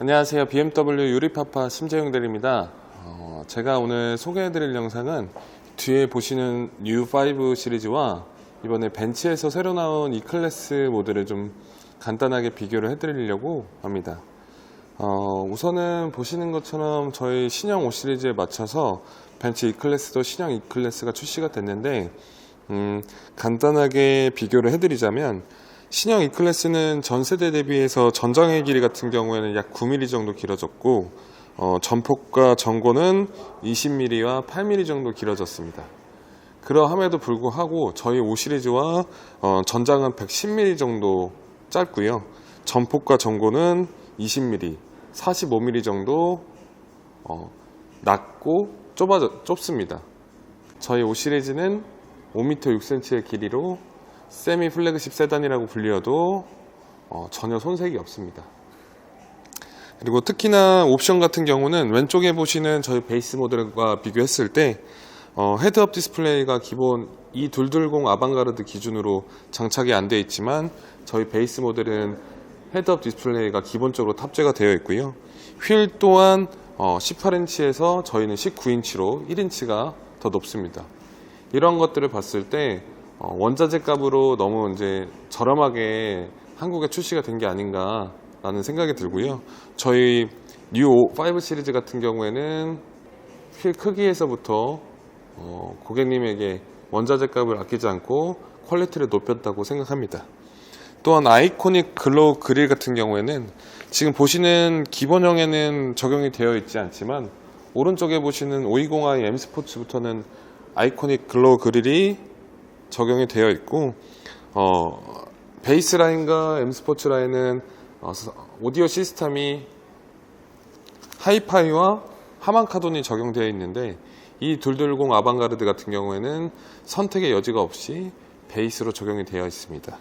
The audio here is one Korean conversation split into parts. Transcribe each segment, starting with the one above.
안녕하세요. BMW 유리파파 심재용 대리입니다. 어, 제가 오늘 소개해드릴 영상은 뒤에 보시는 U5 시리즈와 이번에 벤츠에서 새로 나온 E클래스 모델을 좀 간단하게 비교를 해드리려고 합니다. 어, 우선은 보시는 것처럼 저희 신형 5 시리즈에 맞춰서 벤츠 E클래스도 신형 E클래스가 출시가 됐는데 음, 간단하게 비교를 해드리자면 신형 E클래스는 전 세대 대비해서 전장의 길이 같은 경우에는 약 9mm 정도 길어졌고 어, 전폭과 전고는 20mm와 8mm 정도 길어졌습니다. 그러함에도 불구하고 저희 5 시리즈와 어, 전장은 110mm 정도 짧고요. 전폭과 전고는 20mm, 45mm 정도 어, 낮고 좁아 좁습니다. 저희 5 시리즈는 5m 6cm의 길이로 세미 플래그십 세단이라고 불리어도 어, 전혀 손색이 없습니다. 그리고 특히나 옵션 같은 경우는 왼쪽에 보시는 저희 베이스 모델과 비교했을 때 어, 헤드업 디스플레이가 기본 E220 아방가르드 기준으로 장착이 안 되어 있지만 저희 베이스 모델은 헤드업 디스플레이가 기본적으로 탑재가 되어 있고요. 휠 또한 어, 18인치에서 저희는 19인치로 1인치가 더 높습니다. 이런 것들을 봤을 때 어, 원자재 값으로 너무 이제 저렴하게 한국에 출시가 된 게 아닌가라는 생각이 들고요. 저희 뉴 5 시리즈 같은 경우에는 휠 크기에서부터 어, 고객님에게 원자재 값을 아끼지 않고 퀄리티를 높였다고 생각합니다. 또한 아이코닉 글로우 그릴 같은 경우에는 지금 보시는 기본형에는 적용이 되어 있지 않지만 오른쪽에 보시는 520i M 스포츠부터는 아이코닉 글로우 그릴이 적용이 되어 있고 어, 베이스 라인과 M 스포츠 라인은 어, 오디오 시스템이 하이파이와 하만카돈이 적용되어 있는데 이 둘둘공 아방가르드 같은 경우에는 선택의 여지가 없이 베이스로 적용이 되어 있습니다.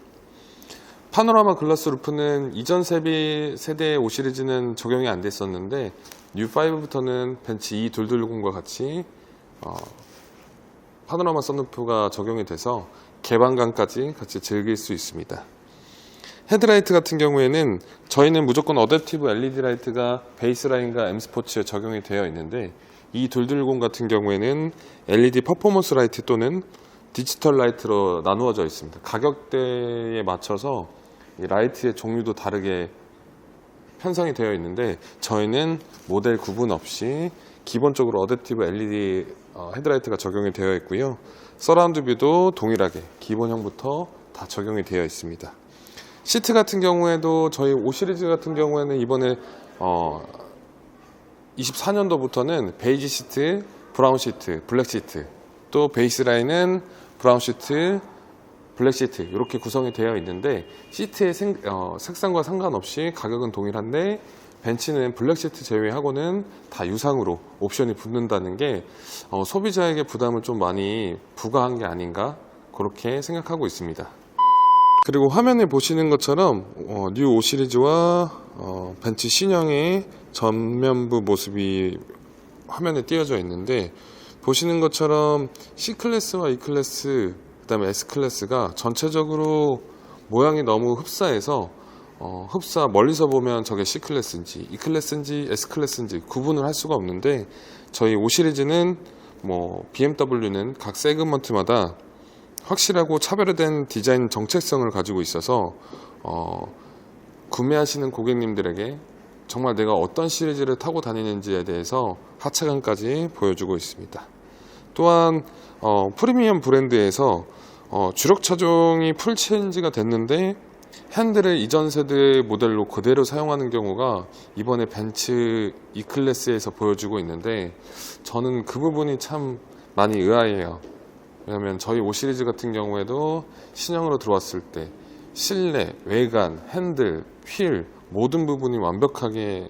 파노라마 글라스 루프는 이전 세비 세대 5 시리즈는 적용이 안 됐었는데 U5부터는 벤츠 E 둘둘공과 같이 어, 파노라마 선루프가 적용이 돼서 개방감까지 같이 즐길 수 있습니다. 헤드라이트 같은 경우에는 저희는 무조건 어댑티브 LED 라이트가 베이스 라인과 M 스포츠에 적용이 되어 있는데 이 둘둘공 같은 경우에는 LED 퍼포먼스 라이트 또는 디지털 라이트로 나누어져 있습니다. 가격대에 맞춰서 이 라이트의 종류도 다르게 편성이 되어 있는데 저희는 모델 구분 없이 기본적으로 어댑티브 LED 어, 헤드라이트가 적용이 되어 있고요. 서라운드 뷰도 동일하게 기본형부터 다 적용이 되어 있습니다. 시트 같은 경우에도 저희 5 시리즈 같은 경우에는 이번에 어 24년도부터는 베이지 시트, 브라운 시트, 블랙 시트, 또 베이스 라인은 브라운 시트, 블랙 시트 이렇게 구성이 되어 있는데 시트의 생, 어, 색상과 상관없이 가격은 동일한데 벤츠는 블랙 시트 제외하고는 다 유상으로 옵션이 붙는다는 게 어, 소비자에게 부담을 좀 많이 부과한 게 아닌가 그렇게 생각하고 있습니다. 그리고 화면에 보시는 것처럼 어, 뉴 5 시리즈와 어, 벤츠 신형의 전면부 모습이 화면에 띄어져 있는데 보시는 것처럼 C 클래스와 E 클래스 그다음에 S 클래스가 전체적으로 모양이 너무 흡사해서 어, 흡사 멀리서 보면 저게 C 클래스인지 E 클래스인지 S 클래스인지 구분을 할 수가 없는데 저희 5 시리즈는 뭐 BMW는 각 세그먼트마다 확실하고 차별화된 디자인 정체성을 가지고 있어서 어, 구매하시는 고객님들에게 정말 내가 어떤 시리즈를 타고 다니는지에 대해서 하차감까지 보여주고 있습니다. 또한 어, 프리미엄 브랜드에서 어, 주력 차종이 풀 체인지가 됐는데 핸들을 이전 세대 모델로 그대로 사용하는 경우가 이번에 벤츠 E클래스에서 보여주고 있는데 저는 그 부분이 참 많이 의아해요. 왜냐면 저희 5 시리즈 같은 경우에도 신형으로 들어왔을 때 실내, 외관, 핸들, 휠 모든 부분이 완벽하게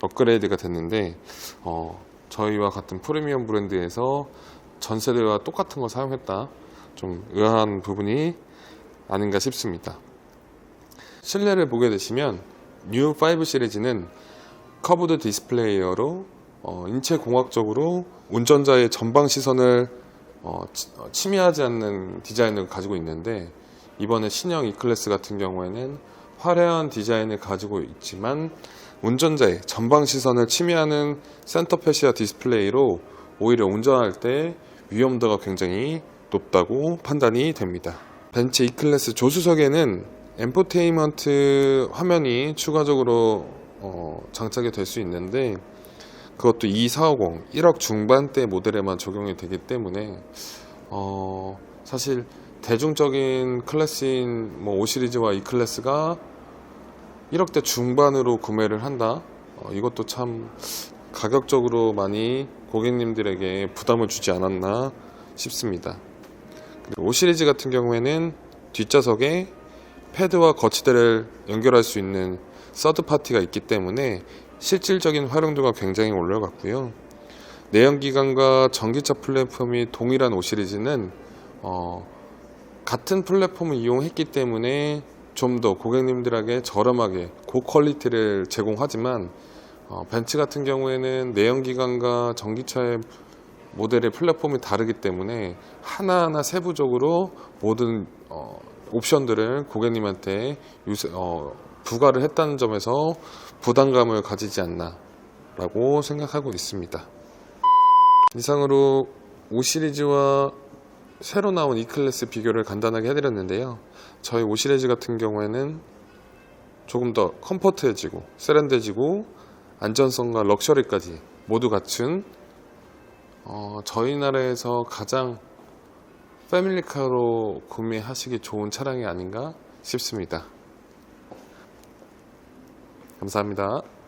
업그레이드가 됐는데 어, 저희와 같은 프리미엄 브랜드에서 전 세대와 똑같은 거 사용했다. 좀 의아한 부분이 아닌가 싶습니다. 실내를 보게 되시면 뉴 5 시리즈는 커브드 디스플레이어로 어, 인체 공학적으로 운전자의 전방 시선을 어, 치- 어, 침해하지 않는 디자인을 가지고 있는데 이번에 신형 E클래스 같은 경우에는 화려한 디자인을 가지고 있지만 운전자의 전방 시선을 침해하는 센터 패시아 디스플레이로 오히려 운전할 때 위험도가 굉장히 높다고 판단이 됩니다. 벤츠 E클래스 조수석에는 엠포테인먼트 화면이 추가적으로 어, 장착이 될 수 있는데 그것도 2450 1억 중반대 모델에만 적용이 되기 때문에 어, 사실 대중적인 클래스인 뭐 5 시리즈와 E 클래스가 1억대 중반으로 구매를 한다. 어, 이것도 참 가격적으로 많이 고객님들에게 부담을 주지 않았나 싶습니다. 그리고 5 시리즈 같은 경우에는 뒷좌석에 패드와 거치대를 연결할 수 있는 서드 파티가 있기 때문에 실질적인 활용도가 굉장히 올라갔고요. 내연기관과 전기차 플랫폼이 동일한 5 시리즈는 어, 같은 플랫폼을 이용했기 때문에 좀 더 고객님들에게 저렴하게 고퀄리티를 제공하지만 어, 벤츠 같은 경우에는 내연기관과 전기차의 모델의 플랫폼이 다르기 때문에 하나하나 세부적으로 모든 어, 옵션들을 고객님한테 유세, 어, 부과를 했다는 점에서 부담감을 가지지 않나라고 생각하고 있습니다. 이상으로 5 시리즈와 새로 나온 E클래스 비교를 간단하게 해드렸는데요. 저희 5 시리즈 같은 경우에는 조금 더 컴포트해지고 세련돼지고 안전성과 럭셔리까지 모두 갖춘 어, 저희 나라에서 가장 패밀리카로 구매하시기 좋은 차량이 아닌가 싶습니다. 감사합니다.